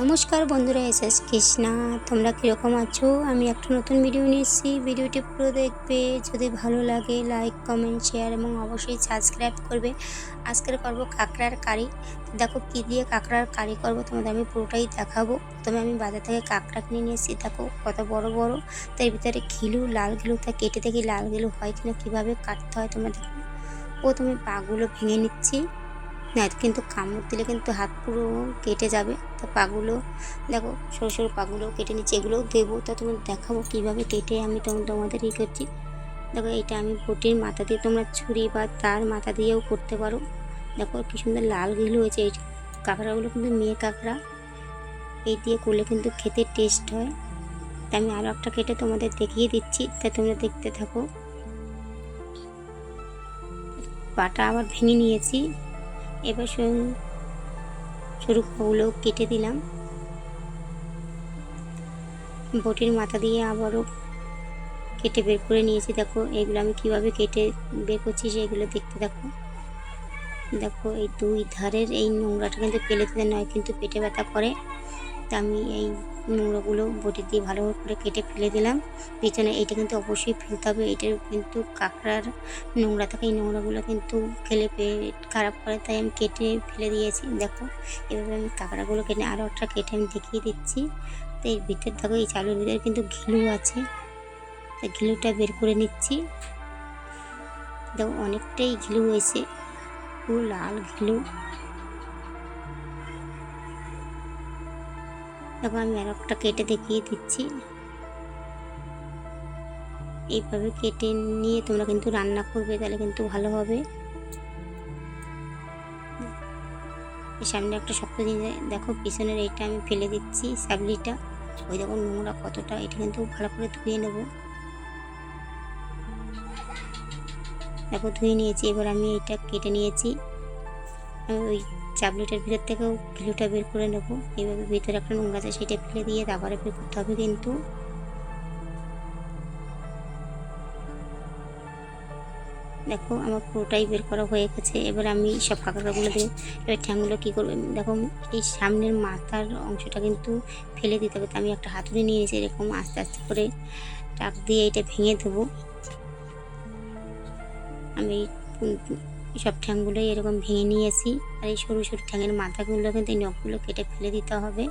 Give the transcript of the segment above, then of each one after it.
নমস্কার বন্ধুরা, S S Krishna. তোমরা কীরকম আছো? আমি একটা নতুন ভিডিও নিয়ে এসেছি। ভিডিওটি পুরো দেখবে। যদি ভালো লাগে লাইক কমেন্ট শেয়ার এবং অবশ্যই সাবস্ক্রাইব করবে। আজকের করব কাঁকড়ার কারি। দেখো কী দিয়ে কাঁকড়ার কারি করব, তোমাদের আমি পুরোটাই দেখাবো। প্রথমে আমি বাজার থেকে কাঁকড়া কিনে নিয়ে এসেছি। দেখো কত বড় বড়। তার ভিতরে ঘিলু, লাল ঘিলু, তা কেটে দেখি লাল ঘিলু হয় কিনা, কীভাবে কাটতে হয় তোমরা দেখো প্রথমে পাগুলো ভেঙে নিচ্ছি। না, কিন্তু কামড় দিলে কিন্তু হাত পুরো কেটে যাবে। তো পাগুলো, দেখো, সরু সরু পাগুলো কেটে নিচ্ছি, এগুলোও দেবো তা তোমাদের দেখাবো কীভাবে কেটে আমি তখন তোমাদের ই করছি। দেখো এটা আমি বটির মাথা দিয়ে তোমরা ছুরি বা তার মাথা দিয়েও করতে পারো। দেখো, কি সুন্দর লাল ঘিলু হয়েছে এই কাঁকড়াগুলো কিন্তু মেয়ে কাঁকড়া। এই দিয়ে করলে কিন্তু খেতে টেস্ট হয়। তা আমি আরও একটা কেটে তোমাদের দেখিয়ে দিচ্ছি, তা তোমরা দেখতে থাকো। পাটা আবার ভেঙে নিয়েছি। এবার সরু সরু ফুলও কেটে দিলাম। বটির মাথা দিয়ে আবারও কেটে বের করে নিয়েছি। দেখো, এগুলো আমি কীভাবে কেটে বের করছি সেগুলো দেখতে দেখো। দেখো, এই দুই ধারের এই নোংরাটা কিন্তু ফেলে দিতে নয়, কিন্তু পেটে ব্যথা করে। তা আমি এই নোংরাগুলো বটি দিয়ে ভালো করে কেটে ফেলে দিলাম। পিছনে এটা কিন্তু অবশ্যই ফেলতে হবে। এটার কিন্তু কাঁকড়ার নোংরা থাকে এই নোংরাগুলো কিন্তু খেলে পেট খারাপ করে, তাই আমি কেটে ফেলে দিয়েছি। দেখো, এভাবে আমি কাঁকড়াগুলো কেটে আরও একটা কেটে আমি দেখিয়ে দিচ্ছি। তো এর ভিতর দেখো, এই চালুর ভিতরে কিন্তু ঘিলু আছে। তা ঘিলুটা বের করে নিচ্ছি। দেখো, অনেকটাই ঘিলু হয়েছে। পুরো লাল ঘিলু। দেখো আমি আর একটা কেটে দেখিয়ে দিচ্ছি। এইভাবে কেটে নিয়ে তোমরা কিন্তু রান্না করবে, তাহলে কিন্তু ভালো হবে। সামনে একটা শক্ত জিনিস, দেখো পিছনের এইটা আমি ফেলে দিচ্ছি, সাবলিটা। ওই দেখো নোংরা কতটা, এটা কিন্তু ভালো করে ধুয়ে নেব। দেখো ধুয়ে নিয়েছি, এবার আমি এটা কেটে নিয়েছি। আমি ওই চাবলিটার ভিতর থেকেও ঘিলুটা বের করে নেব। এইভাবে ভিতরে একটা নোংরা আছে সেটা ফেলে দিয়ে তারপরে বের করতে হবে কিন্তু। দেখো, আমার পুরোটাই বের করা হয়ে গেছে। এবার আমি সব কাঁকড়াগুলো দিয়ে এবার ঠ্যাংগুলো কী করব? দেখো, এই সামনের মাথার অংশটা কিন্তু ফেলে দিতে হবে। তো আমি একটা হাতুড়ি নিয়ে এসে এরকম আস্তে আস্তে করে টাক দিয়ে এটা ভেঙে দেবো। আমি সব ঠ্যাংগুলোই এরকম ভেঙে নিয়েছি। আর এই সরু সরু ঠ্যাঙের মাথাগুলো কিন্তু এই নখগুলো কেটে ফেলে দিতে হবে।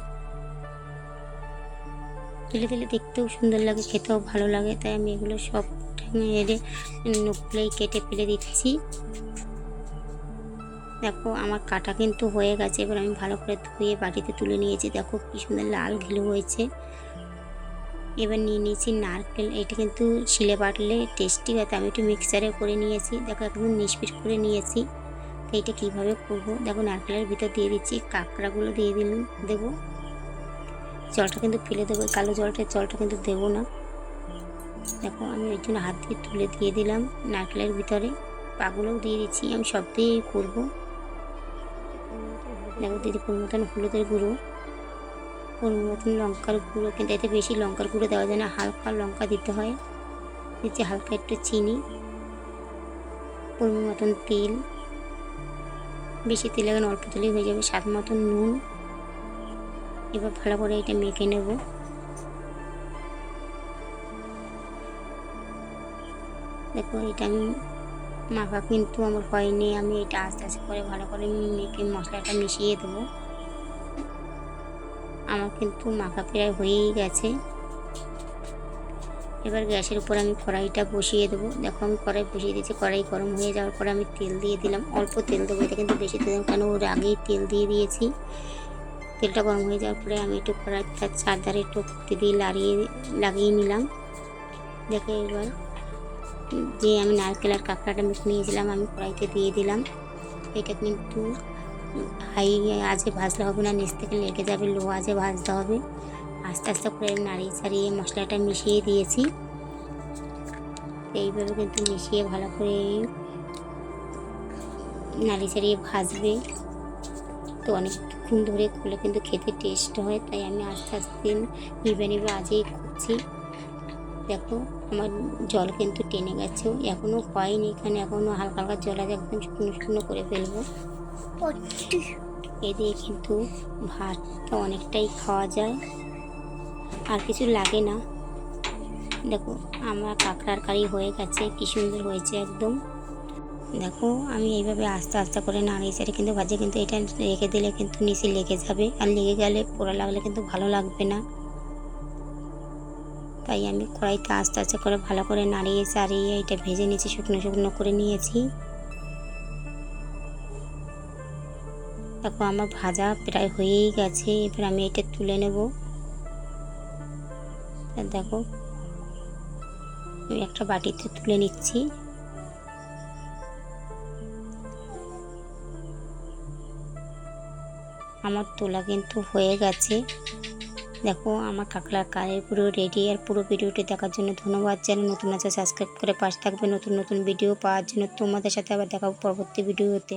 ফেলে দিলে দেখতেও সুন্দর লাগে, খেতেও ভালো লাগে। তাই আমি এগুলো সব ঠ্যাঙের নখগুলোই কেটে ফেলে দিচ্ছি। দেখো, আমার কাটা কিন্তু হয়ে গেছে। এবার আমি ভালো করে ধুয়ে বাটিতে তুলে নিয়েছি। দেখো, কি সুন্দর লাল ঘিলু হয়েছে। এবার নিয়ে নিয়েছি নারকেল। এটা কিন্তু শিলে বাটলে টেস্টি হয় আমি একটু মিক্সারে করে নিয়েছি। দেখো একদম নিষ্পিট করে নিয়েছি। তো এটা কীভাবে করব? দেখো নারকেলের ভিতর দিয়ে দিচ্ছি, কাঁকড়াগুলো দিয়ে দিলাম, দেবো। জলটা কিন্তু ফেলে দেবো কালো জলটা জলটা কিন্তু দেবো না। দেখো আমি ওই জন্য হাত দিয়ে তুলে দিয়ে দিলাম নারকেলের ভিতরে। পাগুলোও দিয়ে দিচ্ছি, আমি সব দিয়েই করব। দেখো দিদি মতন হলুদের গুঁড়ো। পরিমাণ মতন লঙ্কার গুঁড়ো কিন্তু এতে বেশি লঙ্কার গুঁড়ো দেওয়া যায় না, হালকা লঙ্কা দিতে হয়। দিচ্ছি হালকা একটু চিনি, পরিমাণ মতন তেল। বেশি তেল এখন অল্প তেলেই হয়ে যাবে, স্বাদ মতন নুন। এবার ভালো করে এটা মেখে নেব। দেখো এটা আমি মাখা কিন্তু আমার হয়নি, আমি এটা আস্তে আস্তে করে ভালো করে মেখে মশলাটা মিশিয়ে দেবো। আমার কিন্তু মাখা প্রায় হয়েই গেছে। এবার গ্যাসের উপর আমি কড়াইটা বসিয়ে দেবো। দেখো আমি কড়াই বসিয়ে দিয়েছি, কড়াই গরম হয়ে যাওয়ার পরে আমি তেল দিয়ে দিলাম। অল্প তেল দেবো, এটা কিন্তু বেশি তেল কেন? ওর আগেই তেল দিয়ে দিয়েছি। তেলটা গরম হয়ে যাওয়ার পরে আমি একটু কড়াইটা চারধারে একটু দিয়ে লাড়িয়ে, লাগিয়ে নিলাম। দেখো এবার যে আমি নারকেল আর কাঁকড়াটা মেখে নিয়েছিলাম, আমি কড়াইতে দিয়ে দিলাম। এটা কিন্তু হাই আজে ভাজলে হবে না, নিচ থেকে লেগে যাবে লো আজে ভাজতে হবে। আস্তে আস্তে করে নাড়িয়ে ছাড়িয়ে মশলাটা মিশিয়ে দিয়েছি। এইভাবে কিন্তু মিশিয়ে ভালো করে নাড়িয়ে ছাড়িয়ে ভাজবে। তো অনেকক্ষণ ধরে করলে কিন্তু খেতে টেস্ট হয়, তাই আমি আস্তে আস্তে নিবে নিবে আজই করছি। দেখো, আমার জল কিন্তু টেনে গেছে এখনও হয়নি, এখানে এখনও হালকা হালকা জল আছে একদম শুকনো শুকনো করে ফেলব। এ দিয়ে কিন্তু ভাতটা অনেকটাই খাওয়া যায়। আর কিছু লাগে না। দেখো, আমার কাঁকড়ার কারি হয়ে গেছে, কি সুন্দর হয়েছে একদম। দেখো, আমি এইভাবে আস্তে আস্তে করে নাড়িয়ে চাড়িয়ে কিন্তু ভাজে, কিন্তু এটা রেখে দিলে কিন্তু নিচে লেগে যাবে। আর লেগে গেলে পোড়া লাগলে কিন্তু ভালো লাগবে না। তাই আমি কড়াইতে আস্তে আস্তে করে ভালো করে নাড়িয়ে চাড়িয়ে এটা ভেজে নিয়েছি, শুকনো শুকনো করে নিয়েছি। দেখো, আমার ভাজা প্রায় হয়েই গেছে। এবার আমি এটা তুলে নেব। দেখো, আমি একটা বাটিতে তুলে নিচ্ছি। আমার তোলা কিন্তু হয়ে গেছে। দেখো, আমার কাঁকড়ার কালের পুরো রেডি আর পুরো ভিডিওটি দেখার জন্য ধন্যবাদ। জানাই নতুন আছে সাবস্ক্রাইব করে পাশে থাকবে। নতুন নতুন ভিডিও পাওয়ার জন্য তোমাদের সাথে আবার দেখা পরবর্তী ভিডিওতে